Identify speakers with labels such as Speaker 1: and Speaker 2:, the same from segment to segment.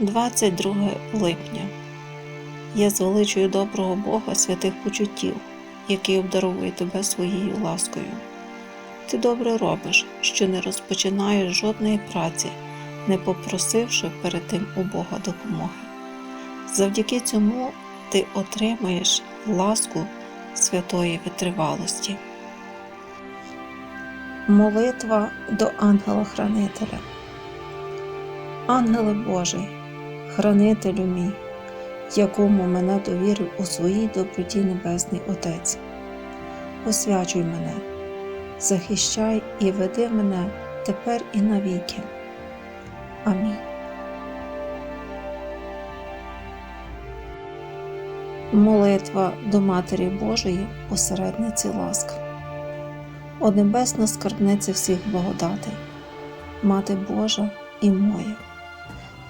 Speaker 1: 22 липня. Я звеличую доброго Бога святих почуттів, який обдаровує тебе своєю ласкою. Ти добре робиш, що не розпочинаєш жодної праці, не попросивши перед тим у Бога допомоги. Завдяки цьому ти отримаєш ласку святої витривалості. Молитва до ангела-хранителя. Ангеле Божий, хранителю мій, якому мене довірив у своїй доброті Небесний Отець. Освячуй мене, захищай і веди мене тепер і навіки. Амінь. Молитва до Матері Божої, посередниці ласк. О небесна скарбниця всіх благодатей, Мати Божа і моя.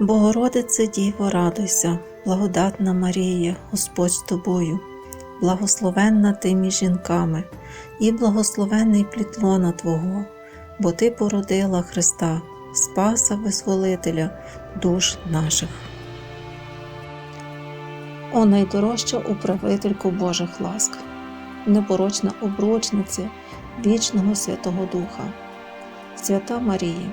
Speaker 1: Богородице Діво, радуйся, благодатна Марія, Господь з тобою, благословенна ти між жінками, і благословенний плітлона Твого, бо Ти породила Христа, Спаса Визволителя душ наших. О найдорожча управителько Божих ласк, непорочна обручниця вічного Святого Духа, Свята Марія,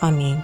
Speaker 1: Амінь.